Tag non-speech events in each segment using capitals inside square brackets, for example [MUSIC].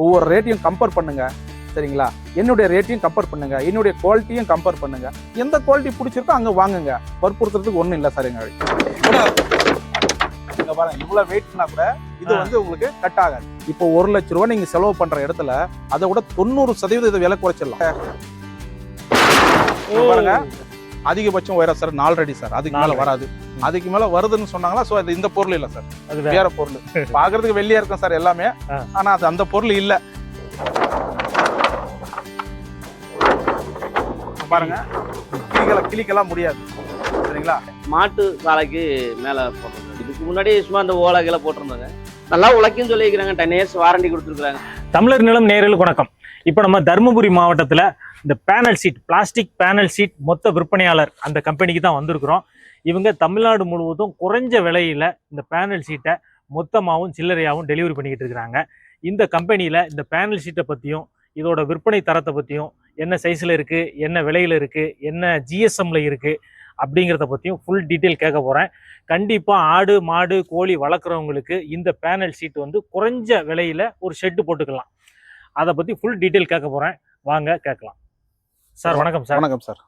ஒவ்வொரு ரேட்டையும் கம்பேர் பண்ணுங்க. சரிங்களா? என்னுடைய ரேட்டையும் கம்பேர் பண்ணுங்க. என்னுடைய குவாலிட்டியும் கம்பேர் பண்ணுங்க. எந்த குவாலிட்டி பிடிச்சிருக்கோ அங்க வாங்குங்க. வற்புறுத்துறதுக்கு ஒண்ணும் இல்லை சார் எங்க இங்க பாருங்க இவ்வளவு வெயிட்னா கூட இது. வந்து உங்களுக்கு கட் ஆகாது. இப்போ ஒரு லட்ச ரூபாய் நீங்க செலவு பண்ற இடத்துல அதை விட தொண்ணூறு சதவீதம் இதை விலை குறைச்சிடலாம். பாருங்க அதிகபட்சம் உயரம் சார் நாலு அடி சார் அதுக்கு மேல. வராது. அதுக்கு மேல வருதுன்னு சொன்னாங்களா? சோ அது இந்த பொருள் இல்ல சார். அது வேற. பொருள். பாக்குறதுக்கு வெள்ளியா இருக்கும் சார் எல்லாமே. ஆனா அது அந்த பொருள் இல்ல. பாருங்க. கிளிக்கல கிளிக்கலாம் முடியாது. சரிங்களா? மாட்டு சாலைக்கு மேலே போட்டிருந்தாங்க. இதுக்கு முன்னாடி சும்மா அந்த ஓலைகளை போட்டிருந்தாங்க. நல்லா உழைக்கும் சொல்லியிருக்கிறாங்க. டென் இயர்ஸ் வாரண்டி கொடுத்துருக்காங்க தமிழர் நிலம் நேயர்களுக்கு வணக்கம். இப்போ நம்ம தருமபுரி மாவட்டத்தில் இந்த panel sheet plastic panel sheet மொத்த விற்பனையாளர் அந்த கம்பெனிக்கு தான் வந்திருக்கிறோம். இவங்க தமிழ்நாடு முழுவதும் குறைஞ்ச விலையில் இந்த பேனல் சீட்டை மொத்தமாகவும் சில்லறையாகவும் டெலிவரி பண்ணிக்கிட்டு இருக்கிறாங்க. இந்த கம்பெனியில் இந்த பேனல் சீட்டை பற்றியும் இதோட விற்பனை தரத்தை பற்றியும் என்ன சைஸில் இருக்குது என்ன விலையில் இருக்குது என்ன ஜிஎஸ்எம்மில் இருக்குது அப்படிங்கிறத பற்றியும் ஃபுல் டீட்டெயில் கேட்க போகிறேன் கண்டிப்பாக ஆடு மாடு கோழி வளர்க்குறவங்களுக்கு இந்த பேனல் சீட் வந்து குறைஞ்ச விலையில் ஒரு ஷெட்டு போட்டுக்கலாம். அதை பற்றி ஃபுல் டீட்டெயில் கேட்க போகிறேன் வாங்க கேட்கலாம். சார் வணக்கம் சார். வணக்கம் சார்.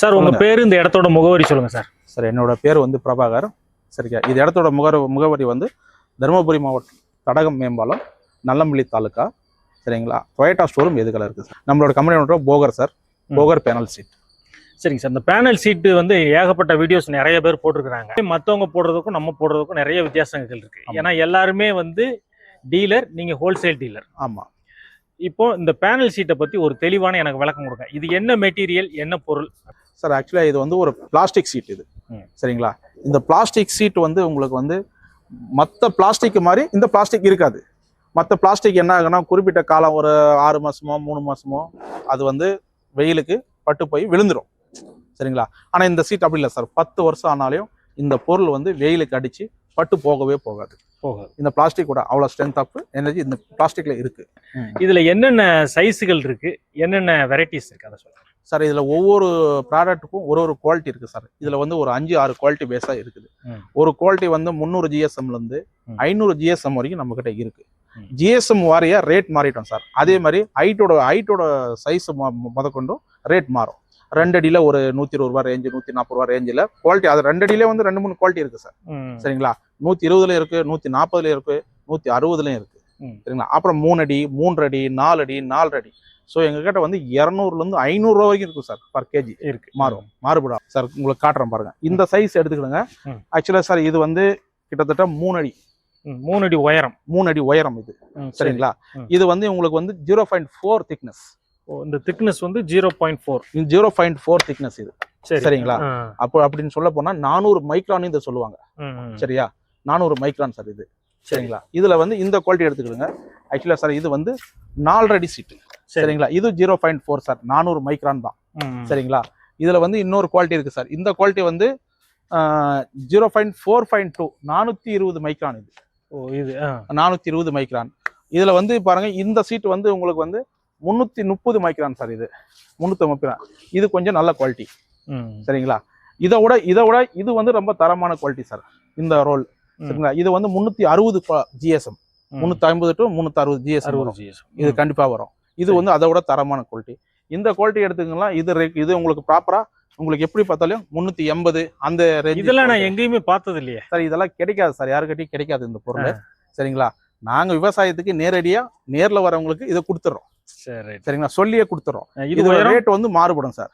சார் உங்கள் சொல்லுங்க. பேர் இந்த இடத்தோட முகவரி சொல்லுங்கள் சார். சார் என்னோட பேர் வந்து பிரபாகர். சரிக்கா இது இடத்தோட முகர முகவரி வந்து தருமபுரி மாவட்டம் தடகம் மேம்பாலம் நல்லம்பள்ளி தாலுக்கா. சரிங்களா? டொயேட்டா ஸ்டோரும் எதுக்கல இருக்கு சார்? நம்மளோட கம்பெனியோட Bogar sir. Bogar panel sheet சரிங்க சார். இந்த பேனல் சீட்டு வந்து ஏகப்பட்ட வீடியோஸ் நிறைய பேர் போட்டிருக்கிறாங்க. மற்றவங்க போடுறதுக்கும் நம்ம போடுறதுக்கும் நிறைய வித்தியாசங்கள் இருக்கு. ஆமா. ஏன்னா எல்லாருமே வந்து டீலர் நீங்கள் ஹோல்சேல் டீலர் ஆமா. இப்போ இந்த பேனல் சீட்டை பற்றி ஒரு தெளிவான எனக்கு விளக்கம் கொடுங்க. இது என்ன மெட்டீரியல் என்ன பொருள்? சார் ஆக்சுவலாக இது வந்து ஒரு பிளாஸ்டிக் சீட் இது. சரிங்களா? இந்த பிளாஸ்டிக் சீட் வந்து உங்களுக்கு வந்து மற்ற பிளாஸ்டிக் மாதிரி இந்த பிளாஸ்டிக் இருக்காது. மற்ற பிளாஸ்டிக் என்ன ஆகுன்னா குறிப்பிட்ட காலம் ஒரு ஆறு மாசமோ மூணு மாசமோ அது வந்து வெயிலுக்கு பட்டு போய் விழுந்துரும். சரிங்களா? ஆனால் இந்த சீட் அப்படி இல்லை சார் பத்து வருஷம் ஆனாலும் இந்த பொருள் வந்து வெயிலுக்கு அடிச்சு பட்டு போகவே போகாது. போகாது. இந்த பிளாஸ்டிக்கோட அவ்வளோ ஸ்ட்ரென்த் ஆஃப் எனர்ஜி இந்த பிளாஸ்டிக்ல இருக்கு. இதுல என்னென்ன சைஸுகள் இருக்கு? என்னென்ன வெரைட்டிஸ் இருக்கு? அதை சொல்லுங்க. சார் இதுல ஒவ்வொரு ப்ராடக்ட்டுக்கும் ஒரு ஒரு குவாலிட்டி இருக்கு சார் இதுல வந்து ஒரு அஞ்சு ஆறு குவாலிட்டி பேஸா இருக்குது. ஒரு குவாலிட்டி வந்து முந்நூறு ஜிஎஸ்எம்ல இருந்து ம். ஐநூறு ஜிஎஸ்எம் வரைக்கும் நம்ம கிட்ட இருக்கு. ம். ஜிஎஸ்எம் வாரியா ரேட் மாறிட்டோம் சார் அதே மாதிரி ஹைட்டோட ஹைட்டோட சைஸ் முதற்கொண்டும் ரேட் மாறும். ரெண்டு அடியில ஒரு நூத்தி இருபது ரூபா ரேஞ்சு நூத்தி நாற்பது ரூபா ரேஞ்சில் குவாலிட்டி அது ரெண்டு அடியில வந்து ரெண்டு மூணு குவாலிட்டி இருக்கு சார். சரிங்களா? நூத்தி இருபதுல இருக்கு நூத்தி நாற்பதுல இருக்கு நூத்தி அறுபதுலயும் இருக்கு. ம். சரிங்களா? அப்புறம் மூணு அடி மூன்று அடி நாலு அடி நாலு அடி ஸோ எங்ககிட்ட வந்து இரநூறுல இருந்து ஐநூறு ரூபா வரைக்கும் இருக்கும் சார் பர் கேஜி இருக்கு. மாறும். மாறுபடும். சார் உங்களுக்கு காட்டுறேன் பாருங்க. இந்த சைஸ் எடுத்துக்கிடுங்க. ம். ஆக்சுவலா சார் இது வந்து கிட்டத்தட்ட மூணு அடி மூணு அடி உயரம். மூணு அடி உயரம் இது. சரிங்களா. இது வந்து உங்களுக்கு வந்து ஜீரோ பாயிண்ட் ஃபோர் திக்னஸ் இந்த திக்னஸ் வந்து zero point four zero point four thickness இது. சரி. சரிங்களா? அப்போ அப்படின்னு சொல்ல போனா நானூறு மைக்ரான் இதை சொல்லுவாங்க. சரியா? நானூறு மைக்ரான் சார் இது. சரிங்களா? இதுல வந்து இந்த குவாலிட்டி எடுத்துக்கிடுங்க. ஆக்சுவலா சார் இது வந்து நாலரை அடி சீட்டு சரி. சரிங்களா? இது ஜீரோ பாயிண்ட் ஃபோர் சார் நானூறு மைக்ரான் தான். சரிங்களா? இதுல வந்து இன்னொரு குவாலிட்டி இருக்கு சார் இந்த குவாலிட்டி வந்து zero point four point two நானூத்தி இருபது மைக்ரான் இது. ஓ இது நானூத்தி இருபது மைக்ரான் இதுல வந்து பாருங்க இந்த சீட் வந்து உங்களுக்கு வந்து முன்னூத்தி முப்பது மைக்ரான் சார் இது. முன்னூத்தி முப்பது இது கொஞ்சம் நல்ல குவாலிட்டி சரிங்களா? இதை விட இதை விட இது வந்து ரொம்ப தரமான குவாலிட்டி சார் இந்த ரோல். சரிங்களா? இது வந்து முன்னூத்தி அறுபது ஜிஎஸ்எம் ம். முன்னூத்தி ஐம்பது டு முன்னூத்தி அறுபது ஜிஎஸ்எம் வரும். இது ம், கண்டிப்பா வரும். இது. வந்து அதை விட தரமான குவாலிட்டி இந்த குவாலிட்டி எடுத்துக்கலாம் இது இது உங்களுக்கு ப்ராப்பரா உங்களுக்கு எப்படி பார்த்தாலும் முன்னூத்தி எண்பது அந்த இதெல்லாம் நான் எங்கேயுமே பார்த்தது இல்லையே சார் இதெல்லாம் கிடைக்காது சார் யாருக்கிட்டையும் கிடைக்காது இந்த பொருள். சரிங்களா? நாங்க விவசாயத்துக்கு நேரடியா நேர்ல வரவங்களுக்கு இதை கொடுத்துறோம். சரி. சரிங்களா? சொல்லியே கொடுத்துறோம். இது ரேட் வந்து மாறுபடும் சார்.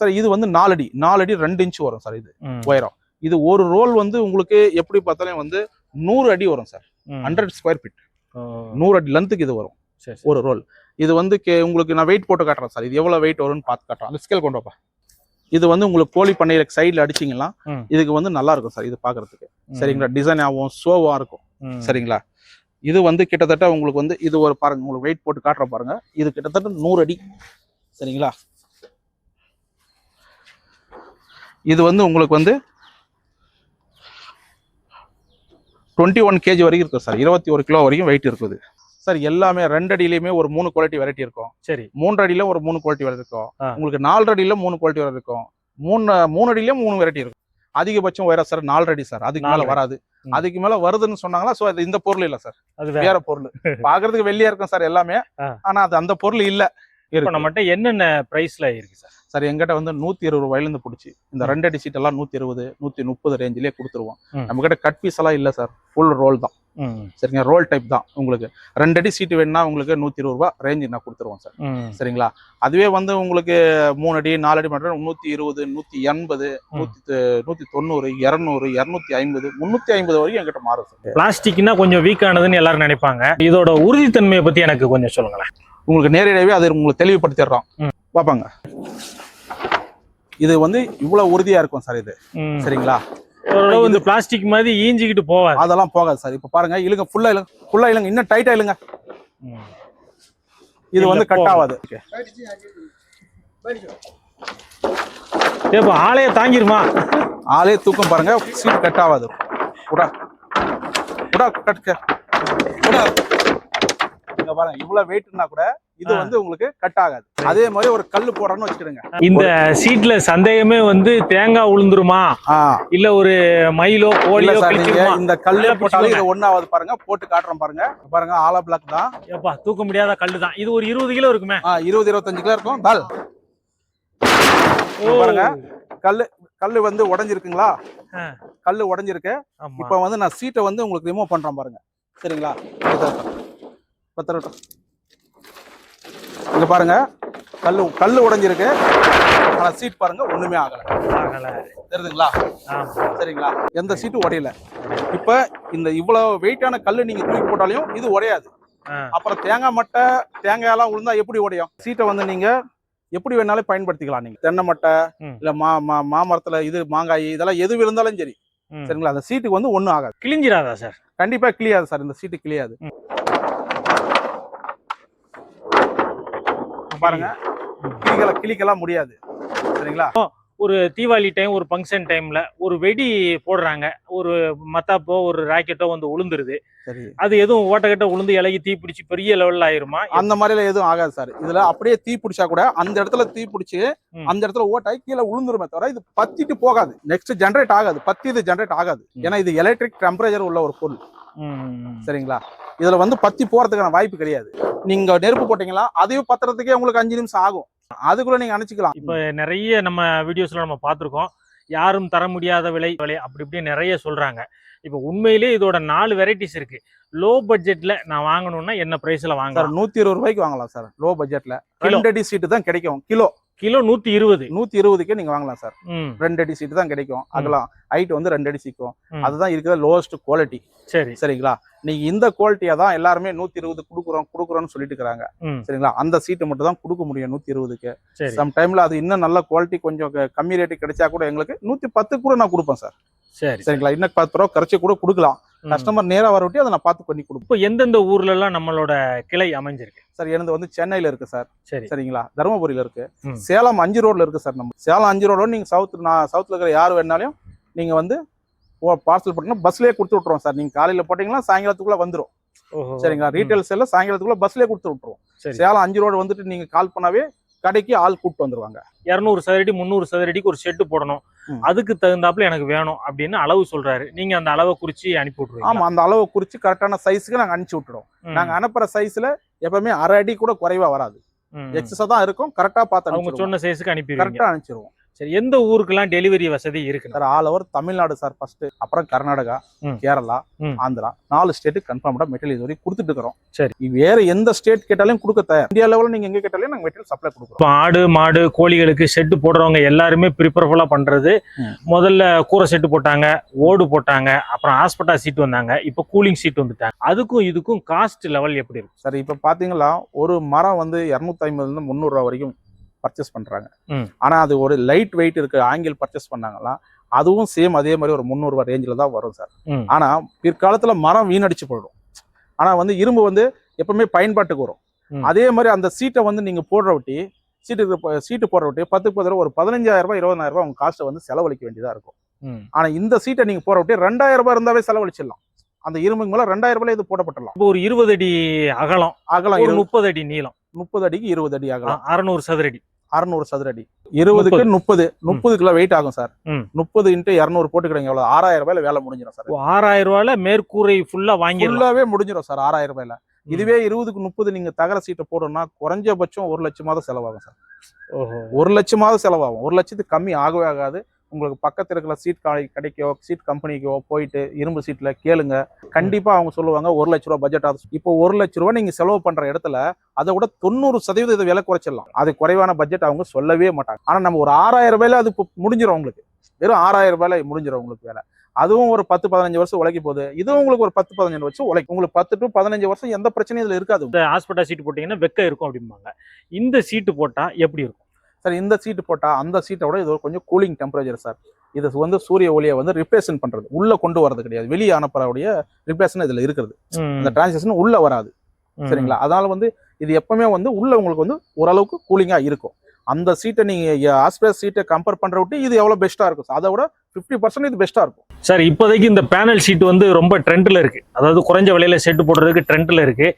சார் இது வந்து நாலடி. நாலடி ரெண்டு இன்ச் வரும் சார் இது. உயரம். இது ஒரு ரோல் வந்து உங்களுக்கு எப்படி பார்த்தாலும் வந்து நூறு அடி வரும் சார். ஹண்ட்ரட் ஸ்கொயர் ஃபீட் நூறு அடி லென்த்துக்கு இது வரும். ஒரு ரோல் இது வந்து உங்களுக்கு நான் வெயிட் போட்டு காட்டுறேன் சார். இது எவ்வளவு வெயிட் வரும்னு பார்த்து காட்டுறேன். அந்த ஸ்கேல் கொண்டு வாப்பா. இது வந்து உங்களுக்கு கோழி பண்ணையில சைடில் அடிச்சீங்கன்னா. இதுக்கு வந்து நல்லா இருக்கும் சார் இது பார்க்கிறதுக்கு. சரிங்களா? டிசைன் ஆகும் ஷோவா இருக்கும். சரிங்களா? இது வந்து கிட்டத்தட்ட உங்களுக்கு வந்து இது ஒரு பாருங்க உங்களுக்கு வெயிட் போட்டு காட்டுற பாருங்க. இது கிட்டத்தட்ட நூறு அடி. சரிங்களா? இது வந்து உங்களுக்கு வந்து டுவெண்ட்டி ஒன் கேஜி வரைக்கும் இருக்கும் சார் இருபத்தி ஒரு கிலோ வரைக்கும் வெயிட் இருக்குது. சார் எல்லாமே ரெண்டு அடியிலையுமே ஒரு மூணு குவாலிட்டி வெரைட்டி இருக்கும். சரி. மூன்று அடியில ஒரு மூணு குவாலிட்டி வரை இருக்கும். உங்களுக்கு நாலு அடியில மூணு குவாலிட்டி வரை இருக்கும். மூணு மூணு அடியில மூணு வெரைட்டி இருக்கும். அதிகபட்சம் உயரம் சார் நாலு அடி சார் அதுக்கு மேல. வராது. அதுக்கு மேல வருதுன்னு சொன்னாங்களா? சோ அது இந்த பொருள் இல்ல சார் அது வேற. பொருள். [LAUGHS] பாக்குறதுக்கு வெள்ளியா இருக்கும் சார் எல்லாமே. ஆனா அது அந்த பொருள் இல்ல. இருக்கு. நம்மகிட்ட என்னென்ன பிரைஸ்ல இருக்கு சார் சார் எங்கிட்ட வந்து நூத்தி இருபது ரூபாயில இருந்து பிடிச்சி. இந்த. ரெண்டு அடி சீட் எல்லாம் நூத்தி இருபது நூத்தி முப்பது ரேஞ்சிலே கொடுத்துருவோம். நம்ம கிட்ட கட் பீஸ் எல்லாம் இல்ல சார் ஃபுல் ரோல் தான். சரிங்க? ரோல் டைப் தான் உங்களுக்கு. ரெண்டு அடி சீட்டு வேணும்னா உங்களுக்கு நூத்தி இருபது ரூபாய் ரேஞ்சு நான் கொடுத்துருவோம் சார். சரிங்களா? அதுவே வந்து உங்களுக்கு மூணு அடி நாலு அடி மட்டும் நூத்தி இருபது நூத்தி எண்பது நூத்தி நூத்தி தொண்ணூறு இருநூறு இருநூத்தி ஐம்பது முன்னூத்தி ஐம்பது வரைக்கும் என்கிட்ட மாறும் சார். பிளாஸ்டிக்னா கொஞ்சம் வீக் ஆனதுன்னு எல்லாரும் நினைப்பாங்க. இதோட உறுதித்தன்மையை பத்தி எனக்கு கொஞ்சம் சொல்லுங்களேன். உங்களுக்கு நேரடியாவே அது உங்களுக்கு தெளிவுபடுத்திடுறோம். ம். பார்ப்பாங்க இது வந்து இவ்வளவு உறுதியா இருக்கும் சார் இது. சரிங்களா? இந்த பிளாஸ்டிக் மாதிரி ஈஞ்சிக்கிட்டு போவாது. அதெல்லாம் போகாது சார். இப்ப பாருங்க இழுங்க ஃபுல்லா இழுங்க ஃபுல்லா இழுங்க இன்னும் டைட்டா இழுங்க. இது வந்து கட். ஆகாது. ஏப்பா ஆளைய தாங்கிருமா? ஆளே தூக்கம் பாருங்க சீட் கட் ஆகாது. உடா உடா கட் உடா. இங்க பாருங்க இவ்வளவு வெயிட்னா கூட இது. வந்து உங்களுக்கு கட் ஆகாது. அதே மாதிரி ஒரு கல்லு போடுறோன்னு வச்சுக்கிடுங்க. இந்த சீட்ல சந்தேகமே வந்து தேங்காய் உளுந்துருமா? இல்ல ஒரு மயிலோ கோழியோ இந்த கல்லு போட்டாலும் இது. ஒண்ணாவது பாருங்க போட்டு காட்டுறோம் பாருங்க. பாருங்க ஆலா பிளாக் தான். ஏப்பா தூக்க முடியாத கல்லு தான். இது ஒரு இருபது கிலோ இருக்குமே? இருபது இருபத்தஞ்சு கிலோ இருக்கும். ஓ. பாருங்க. கல்லு கல்லு வந்து உடைஞ்சிருக்குங்களா. கல்லு உடைஞ்சிருக்கு. இப்போ வந்து நான் சீட்டை வந்து உங்களுக்கு ரிமூவ் பண்றேன் பாருங்க. சரிங்களா? பத்திரட்டும் இங்க பாருங்க. கல்லு கல்லு உடைஞ்சிருக்கு. ஆனா சீட் பாருங்க ஒண்ணுமே ஆகல. ஆகல. தெரியுதுங்களா. சரிங்களா? எந்த சீட்டும் உடையல. இப்ப இந்த இவ்வளவு வெயிட்டான கல்லு நீங்க தூக்கி போட்டாலையும் இது உடையாது. அப்புறம் தேங்காய் மட்டை தேங்காய் எல்லாம் உளுந்தா எப்படி உடையும்? சீட்டை வந்து நீங்க எப்படி வேணாலும் பயன்படுத்திக்கலாம் நீங்க. தென்னை மட்டை. இல்ல மா மா மாமரத்துல இது மாங்காய் இதெல்லாம் எது விழுந்தாலும் சரி. சரிங்களா? அந்த சீட்டுக்கு வந்து ஒண்ணும் ஆகாது. கிழிஞ்சிராதா சார்? கண்டிப்பா கிளியாது சார். இந்த சீட்டு கிளியாது பாருங்க. கிளிக்கல கிளிக்கலாம் முடியாது. சரிங்களா? ஒரு தீபாவளி டைம் ஒரு ஃபங்க்ஷன் டைம்ல ஒரு வெடி போடுறாங்க. ஒரு மத்தாப்போ ஒரு ராக்கெட்டோ வந்து உளுந்துருது. அது எதுவும் ஓட்டக்கட்ட உளுந்து இலகி தீ பிடிச்சி பெரிய லெவல்ல ஆயிருமா? அந்த மாதிரிலாம் எதுவும் ஆகாது சார் இதுல அப்படியே தீ பிடிச்சா கூட அந்த இடத்துல தீ பிடிச்சி. அந்த இடத்துல ஓட்டாய் கீழே விழுந்துருமே தவிர இது பத்திட்டு போகாது. நெக்ஸ்ட் ஜென்ரேட் ஆகாது. பத்தி இது ஜென்ரேட் ஆகாது. ஏன்னா இது எலக்ட்ரிக் டெம்பரேச்சர் உள்ள ஒரு பொருள். சரிங்களா? இதுல வந்து பத்தி போறதுக்கான வாய்ப்பு கிடையாது. நீங்க நெருப்பு போட்டீங்களா? அதையும் பத்துறதுக்கே உங்களுக்கு அஞ்சு நிமிஷம் ஆகும். அதுக்குள்ள நீங்க அணைச்சிக்கலாம். இப்ப நிறைய நம்ம வீடியோஸ்ல நம்ம பார்த்திருக்கோம். யாரும் தர முடியாத விலை விலை அப்படி இப்படி நிறைய சொல்றாங்க. இப்ப உண்மையிலே இதோட நாலு வெரைட்டிஸ் இருக்கு. லோ பட்ஜெட்ல நான் வாங்கணும்னா என்ன பிரைஸ்ல வாங்கலாம்? நூத்தி இருபது ரூபாய்க்கு வாங்கலாம் சார். லோ பட்ஜெட்ல. ரெண்டு அடி சீட்டு தான் கிடைக்கும். கிலோ. கிலோ நூத்தி இருபது. நூத்தி இருபதுக்கே நீங்க வாங்கலாம் சார். ரெண்டு அடி சீட்டு தான் கிடைக்கும். அகலாம் ஹைட் வந்து ரெண்டு அடி சீக்கும். அதுதான் இருக்கிற லோவஸ்ட் குவாலிட்டி சரி. சரிங்களா? நீங்க இந்த குவாலிட்டியா தான் எல்லாருமே நூத்தி இருபது கொடுக்குறோம் கொடுக்குறோம்னு சொல்லிட்டு இருக்காங்க சரிங்களா? அந்த சீட்டு மட்டும் தான் கொடுக்க முடியும் நூத்தி இருபதுக்கு. சம் டைம்ல அது இன்னும் நல்ல குவாலிட்டி கொஞ்சம் கம்மி ரேட்டு கிடைச்சா கூட எங்களுக்கு நூத்தி பத்து கூட நான் கொடுப்பேன் சார். சரி சரிங்களா? இன்னும் பத்து ரூபா குறைச்சி கூட கொடுக்கலாம். கஸ்டமர் நேரா வர விட்டு அதை நான் பார்த்து பண்ணி கொடுப்பேன். இப்போ எந்தெந்த ஊர்ல எல்லாம் நம்மளோட கிளை அமைஞ்சிருக்கு? சார் எனது வந்து சென்னையில இருக்கு சார். சரி. சரிங்களா? தருமபுரியில இருக்கு. சேலம் அஞ்சு ரோட்ல இருக்கு சார் நம்ம. சேலம் அஞ்சு ரோட நீங்க சவுத் நான் சவுத்ல இருக்கிற யார் வேணாலும் நீங்க வந்து பார்சல் போட்டீங்கன்னா பஸ்லயே கொடுத்து விட்டுருவோம் சார். நீங்க காலையில போட்டீங்கன்னா சாயங்காலத்துக்குள்ள வந்துரும். ஓஹோ சரிங்களா? ரீட்டைல் செல்ல சாயங்காலத்துக்குள்ள பஸ்லயே கொடுத்து விட்டுருவோம். சரி. சேலம் அஞ்சு ரோடு வந்துட்டு நீங்க கால் பண்ணாவே கடைக்கு ஆள் கூப்பிட்டு வந்துருவாங்க. இரநூறு சதுரடி முந்நூறு சதுரடிக்கு ஒரு ஷெட்டு போடணும். அதுக்கு தகுந்தாப்புல எனக்கு வேணும் அப்படின்னு அளவு சொல்றாரு. நீங்க அந்த அளவை குறிச்சு அனுப்பி விட்டுருவீங்க ஆமா அந்த அளவை குறிச்சு கரெக்டான சைஸ்க்கு நாங்க அனுப்பிச்சு விட்டுறோம். நாங்க அனுப்புற சைஸ்ல எப்பவுமே அரை அடி கூட குறைவா வராது. எக்ஸஸா தான் இருக்கும். கரெக்டா பார்த்து அவங்க சொன்ன சைஸுக்கு அனுப்பிடுவீங்க. கரெக்டா அனுப்பிச்சிருவோம். சரி எந்த ஊருக்கெல்லாம் டெலிவரி வசதி இருக்கு sir all over Tamil Nadu sir first அப்புறம் கர்நாடகா. கேரளா. ஆந்திரா நாலு ஸ்டேட்டு கன்ஃபார்ம்டா மெட்டீரியல் இது வரைக்கும் கொடுத்துட்டு இருக்கிறோம் சரி. வேற எந்த ஸ்டேட் கேட்டாலும் கொடுக்க தயார் இந்தியா லெவலில் நீங்க எங்க கேட்டாலும் நாங்க மெட்டீரியல் சப்ளை கொடுக்குறோம் இப்போ ஆடு மாடு கோழிகளுக்கு ஷெட்டு போடுறவங்க எல்லாருமே ப்ரிப்பரபுளா பண்றது. முதல்ல கூரை செட்டு போட்டாங்க ஓடு போட்டாங்க அப்புறம் ஹாஸ்பிட்டல் சீட் வந்தாங்க இப்போ கூலிங் சீட் வந்துட்டாங்க அதுக்கும் இதுக்கும் காஸ்ட் லெவல் எப்படி இருக்கு சரி இப்ப பாத்தீங்களா ஒரு மரம் வந்து இரநூத்தி ஐம்பதுல இருந்து முந்நூறு ரூபா வரைக்கும் பர்ச்சேஸ் பண்றாங்க. ம். ஆனா அது ஒரு லைட் வெயிட் இருக்கு ஆங்கிள் பர்ச்சேஸ் பண்ணாங்களா அதுவும் சேம் அதே மாதிரி ஒரு முந்நூறு ரூபாய் ரேஞ்சில் தான் வரும் சார். ம். ஆனா பிற்காலத்துல மரம் வீணடிச்சு போயிடும். ஆனா வந்து இரும்பு வந்து எப்பவுமே பயன்பாட்டுக்கு வரும். அதே மாதிரி அந்த சீட்டை வந்து நீங்க போடுற விட்டி சீட்டுக்கு சீட்டு போடுற விட்டி பத்துக்கு பதில் ஒரு பதினஞ்சாயிரம் ரூபாய் இருபதாயிரம் ரூபாய் உங்க காஸ்ட்டை வந்து செலவழிக்க வேண்டியதா இருக்கும். ம். ஆனா இந்த சீட்டை நீங்க போற விட்டி ரெண்டாயிரம் ரூபாய் இருந்தாவே செலவழிச்சிடலாம். அந்த இரும்புக்கு மேல ரெண்டாயிரம் ரூபாய் இது போடப்பட்டுடலாம். இப்போ ஒரு இருபது அடி அகலம். அகலம் முப்பது அடி நீளம். முப்பது அடிக்கு இருபது அடி அகலம். அறுநூறு சதுரடி அறுநூறு சதுர அடி இருபதுக்கு முப்பது. முப்பது. கிலோ வெயிட் ஆகும் சார். முப்பது இன்ட்டு இரநூறு போட்டுக்கிறீங்க எவ்வளவு? ஆறாயிரம் ரூபாயில வேலை முடிஞ்சிடும் சார். ஆறாயிரம் ரூபாயில மேற்கூரை ஃபுல்லா வாங்கிடலாம். ஃபுல்லாவே முடிஞ்சிடும் சார் ஆறாயிரம் ரூபாயில. இதுவே இருபதுக்கு முப்பது நீங்க தகர சீட்டை போடணும்னா குறைஞ்சபட்சம் ஒரு லட்சமாவது செலவாகும் சார். ஓஹோ. ஒரு லட்சமாவது செலவாகும். ஒரு லட்சத்துக்கு கம்மி ஆகவே ஆகாது. உங்களுக்கு பக்கத்தில் இருக்கிற சீட் கிடைக்கோ சீட் கம்பெனிக்கோ போயிட்டு இரும்பு சீட்டில் கேளுங்க. கண்டிப்பாக அவங்க சொல்லுவாங்க ஒரு லட்ச ரூபா பட்ஜெட் ஆகுது. இப்போ ஒரு லட்ச ரூபா நீங்கள் செலவு பண்ணுற இடத்துல அதை விட தொண்ணூறு சதவீதம் இதை விலை குறைச்சிடலாம். அது குறைவான பட்ஜெட் அவங்க சொல்லவே மாட்டாங்க. ஆனால் நம்ம ஒரு ஆறாயிரம் ரூபாயில அது முடிஞ்சிடும் உங்களுக்கு வெறும் ஆறாயிரம் ரூபாயில முடிஞ்சிடும் உங்களுக்கு வேலை. அதுவும் ஒரு பத்து பதினஞ்சு வருஷம் உழைக்க போகுது. இதுவும் உங்களுக்கு ஒரு பத்து பதினஞ்சு வருஷம் உழைக்கும். உங்களுக்கு பத்து டு பதினஞ்சு வருஷம் எந்த பிரச்சனையும் இதில் இருக்காது. இந்த ஹாஸ்பிட்டல் சீட் போட்டிங்கன்னா வெக்க இருக்கும் அப்படிம்பாங்க. இந்த சீட்டு போட்டால் எப்படி இருக்கும்? சார் இந்த சீட்டு போட்டா அந்த சீட்டை விட இது கொஞ்சம் கூலிங் டெம்பரேச்சர் சார். இது வந்து சூரிய ஒளியை வந்து ரிப்ளேஷன் பண்றது. உள்ள கொண்டு வரது கிடையாது. வெளியே அனுப்புறவுடைய ரிப்ளேஷன் இதுல இருக்கிறது. இந்த டிரான்சாக்ஷன் உள்ள வராது. சரிங்களா? அதனால வந்து இது எப்பவுமே வந்து உள்ள உங்களுக்கு வந்து ஓரளவுக்கு கூலிங்கா இருக்கும். அந்த சீட்டை நீங்க ஆஸ்பிரஸ் சீட்டை கம்பேர் பண்ற விட்டு இது எவ்வளவு பெஸ்ட்டா இருக்கும் sir. அதை விட ஃபிஃப்டி பர்சன்ட் இது பெஸ்ட்டா இருக்கும். சார் இப்போதைக்கு இந்த பேனல் ஷீட் வந்து ரொம்ப ட்ரெண்டில் இருக்கு. அதாவது குறைஞ்ச விலையில செட்டு போடுறதுக்கு ட்ரெண்டில் இருக்கு.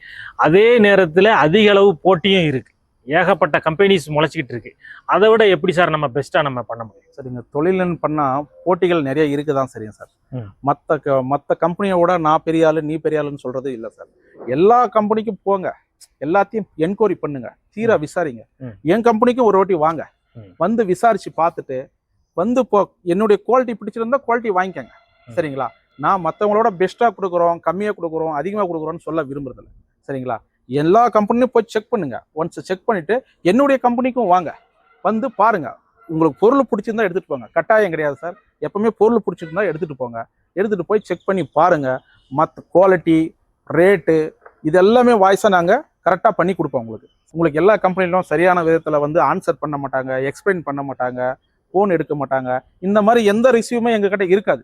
அதே நேரத்தில் அதிக அளவு போட்டியும் இருக்கு. ஏகப்பட்ட கம்பெனிஸ் முளைச்சிக்கிட்டு இருக்கு. அதை விட எப்படி சார் நம்ம பெஸ்ட்டாக நம்ம பண்ண முடியும்? சரிங்க தொழில்னு பண்ணா போட்டிகள் நிறைய இருக்குதான் சரிங்க சார். மற்ற க மற்ற கம்பெனியோட நான் பெரிய ஆளு நீ பெரிய ஆளுன்னு சொல்றது இல்லை சார் எல்லா கம்பெனிக்கும் போங்க. எல்லாத்தையும் என்கொயரி பண்ணுங்க. தீரா விசாரிங்க. என் கம்பெனிக்கும் ஒரு வாட்டி வாங்க. வந்து விசாரிச்சு பார்த்துட்டு வந்து இப்போ என்னுடைய குவாலிட்டி பிடிச்சிருந்தா குவாலிட்டி வாங்கிக்கோங்க. சரிங்களா? நான் மற்றவங்களோட பெஸ்ட்டாக கொடுக்குறோம் கம்மியாக கொடுக்குறோம் அதிகமாக கொடுக்குறோம்னு சொல்ல விரும்புறதில்ல. சரிங்களா? எல்லா கம்பெனியும் போய் செக் பண்ணுங்கள் ஒன்ஸ் செக் பண்ணிவிட்டு என்னுடைய கம்பெனிக்கும் வாங்க. வந்து பாருங்கள் உங்களுக்கு பொருள் பிடிச்சிருந்தா எடுத்துகிட்டு போங்க. கட்டாயம் கிடையாது சார். எப்பவுமே பொருள் பிடிச்சிருந்தா எடுத்துகிட்டு போங்க. எடுத்துகிட்டு போய் செக் பண்ணி பாருங்கள் மற்ற குவாலிட்டி ரேட்டு இது எல்லாமே வாய்ஸாக நாங்கள் கரெக்டாக பண்ணி கொடுப்போம் உங்களுக்கு. உங்களுக்கு எல்லா கம்பெனிலும் சரியான விதத்தில் வந்து ஆன்சர் பண்ண மாட்டாங்க எக்ஸ்பிளைன் பண்ண மாட்டாங்க ஃபோன் எடுக்க மாட்டாங்க. இந்த மாதிரி எந்த ரிசீவுமே எங்ககிட்ட இருக்காது.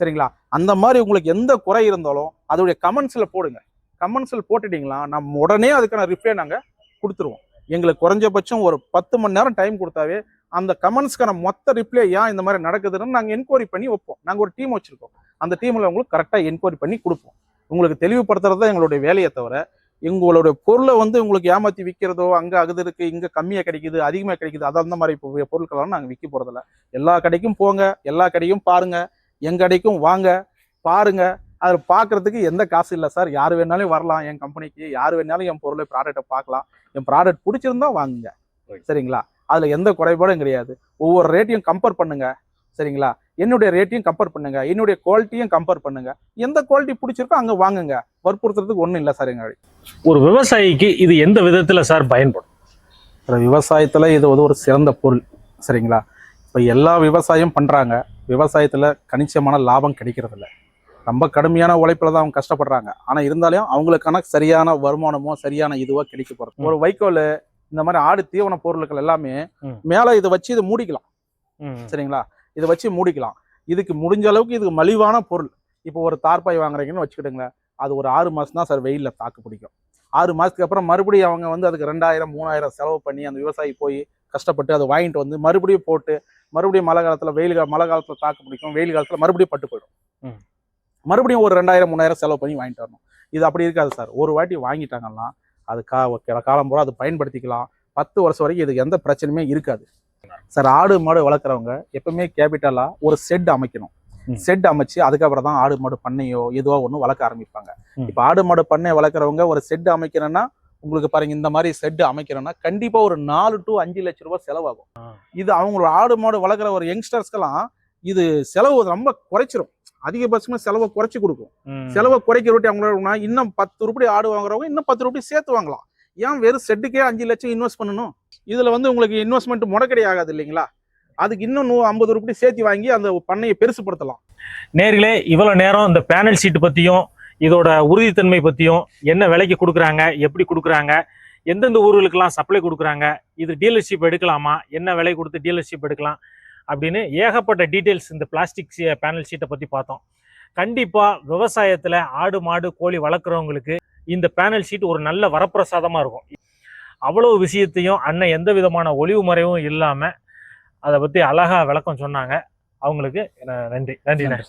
சரிங்களா? அந்த மாதிரி உங்களுக்கு எந்த குறை இருந்தாலும் அதோடைய கமெண்ட்ஸில் போடுங்க. கமெண்ட்ஸில் போட்டுட்டீங்களா நம்ம உடனே அதுக்கான ரிப்ளை நாங்கள் கொடுத்துருவோம். எங்களுக்கு குறைஞ்சபட்சம் ஒரு பத்து மணி நேரம் டைம் கொடுத்தாவே அந்த கமெண்ட்ஸ்க்கான மொத்த ரிப்ளை ஏன் இந்த மாதிரி நடக்குதுன்னு நாங்கள் என்கொயரி பண்ணி வைப்போம். நாங்கள் ஒரு டீம் வச்சுருக்கோம். அந்த டீமில் உங்களுக்கு கரெக்டாக என்கொயரி பண்ணி கொடுப்போம். உங்களுக்கு தெளிவுபடுத்துறது தான் எங்களுடைய வேலையை தவிர எங்களுடைய பொருளை வந்து உங்களுக்கு ஏமாற்றி விற்கிறதோ அங்கே அது இருக்கு இங்கே கம்மியாக கிடைக்குது அதிகமாக கிடைக்குது அது அந்த மாதிரி இப்போ பொருட்களெல்லாம் நாங்கள் விற்க போகிறதில்ல எல்லா கடைக்கும் போங்க எல்லா கடையும் பாருங்கள் எங்கள் கடைக்கும் வாங்க பாருங்கள் அதில் பார்க்கறதுக்கு எந்த காசு இல்லை சார். யார் வேணாலும் வரலாம். என் கம்பெனிக்கு யார் வேணாலும் என் பொருளை ப்ராடக்ட்டை பார்க்கலாம். என் ப்ராடக்ட் பிடிச்சிருந்தா வாங்குங்க. சரிங்களா? அதில் எந்த குறைபாடும் கிடையாது. ஒவ்வொரு ரேட்டையும் கம்பேர் பண்ணுங்க. சரிங்களா? என்னுடைய ரேட்டையும் கம்பேர் பண்ணுங்க. என்னுடைய குவாலிட்டியும் கம்பேர் பண்ணுங்க. எந்த குவாலிட்டி பிடிச்சிருக்கோ அங்கே வாங்குங்க. வற்புறுத்துறதுக்கு ஒன்றும் இல்லை சார் எங்க ஒரு விவசாயிக்கு இது எந்த விதத்தில் சார் பயன்படும்? விவசாயத்தில் இது வந்து ஒரு சிறந்த பொருள். சரிங்களா? இப்போ எல்லா விவசாயம் பண்ணுறாங்க விவசாயத்தில் கணிசமான லாபம் கிடைக்கிறதில்ல. ரொம்ப கடுமையான உழைப்பில் தான் அவங்க கஷ்டப்படுறாங்க. ஆனால் இருந்தாலும் அவங்களுக்கான சரியான வருமானமோ சரியான இதுவோ கிடைக்க போகிறது ஒரு வைக்கோல் இந்த மாதிரி ஆடு தீவன பொருட்கள் எல்லாமே. மேலே இதை வச்சு இதை மூடிக்கலாம். சரிங்களா? இதை வச்சு மூடிக்கலாம். இதுக்கு முடிஞ்ச அளவுக்கு இதுக்கு மலிவான பொருள். இப்போ ஒரு தார்பாய் வாங்குறீங்கன்னு வச்சுக்கிட்டுங்களேன். அது ஒரு ஆறு மாதம் தான் சார் வெயிலில் தாக்கு பிடிக்கும். ஆறு மாதத்துக்கு அப்புறம் மறுபடியும் அவங்க வந்து அதுக்கு ரெண்டாயிரம் மூணாயிரம் செலவு பண்ணி அந்த விவசாயி போய் கஷ்டப்பட்டு அதை வாங்கிட்டு வந்து மறுபடியும் போட்டு மறுபடியும் மழை காலத்தில் வெயில் மழை காலத்தில் தாக்கு பிடிக்கும். வெயில் காலத்தில் மறுபடியும் பட்டு போயிடும். மறுபடியும் ஒரு ரெண்டாயிரம் மூணாயிரம் செலவு பண்ணி வாங்கிட்டு வரணும். இது அப்படி இருக்காது சார். ஒரு வாட்டி வாங்கிட்டாங்கன்னா அது கா காலம் பூரா அது பயன்படுத்திக்கலாம். பத்து வருஷம் வரைக்கும் இதுக்கு எந்த பிரச்சனையுமே இருக்காது. சார் ஆடு மாடு வளர்க்குறவங்க எப்பவுமே கேபிட்டலா ஒரு செட் அமைக்கணும். செட் அமைச்சு அதுக்கப்புறம் தான் ஆடு மாடு பண்ணையோ எதுவோ ஒன்று வளர்க்க ஆரம்பிப்பாங்க. இப்போ ஆடு மாடு பண்ணை வளர்க்குறவங்க ஒரு செட் அமைக்கிறேன்னா உங்களுக்கு பாருங்க இந்த மாதிரி செட் அமைக்கிறேன்னா கண்டிப்பா ஒரு நாலு டு அஞ்சு லட்ச ரூபாய் செலவாகும். இது அவங்களோட ஆடு மாடு வளர்க்குற ஒரு யங்ஸ்டர்ஸ்க்கெல்லாம் இது செலவு ரொம்ப குறைச்சிரும். அதிகபட்சமா செலவை குறைச்சி கொடுக்கும். செலவை குறைக்க ரொட்டி அவங்களோட இன்னும் பத்து ரூபாய் ஆடு வாங்குறவங்க இன்னும் பத்து ரூபாய் சேர்த்து வாங்கலாம். ஏன் வெறும் செட்டுக்கே அஞ்சு லட்சம் இன்வெஸ்ட் பண்ணணும்? இதுல வந்து உங்களுக்கு இன்வெஸ்ட்மெண்ட் முடக்கடி ஆகாது இல்லைங்களா? அதுக்கு இன்னும் நூ ஐம்பது ரூபாய் சேர்த்து வாங்கி அந்த பண்ணையை பெருசுப்படுத்தலாம். நேர்களே இவ்வளவு நேரம் இந்த பேனல் சீட் பத்தியும் இதோட உறுதித்தன்மை பத்தியும் என்ன விலைக்கு கொடுக்குறாங்க எப்படி கொடுக்குறாங்க எந்தெந்த ஊர்களுக்கெல்லாம் சப்ளை கொடுக்குறாங்க இது டீலர்ஷிப் எடுக்கலாமா என்ன விலை கொடுத்து டீலர்ஷிப் எடுக்கலாம் அப்படின்னு ஏகப்பட்ட டீட்டெயில்ஸ் இந்த பிளாஸ்டிக் பேனல் ஷீட்டை பத்தி பார்த்தோம். கண்டிப்பா விவசாயத்துல ஆடு மாடு கோழி வளர்க்குறவங்களுக்கு இந்த பேனல் ஷீட் ஒரு நல்ல வரப்பிரசாதமா இருக்கும். அவ்வளவு விஷயத்தையும் அண்ணன் எந்த விதமான ஒளிவு மறைவும் இல்லாம அதை பத்தி அழகா விளக்கம் சொன்னாங்க. அவங்களுக்கு நன்றி. நன்றி நன்றி.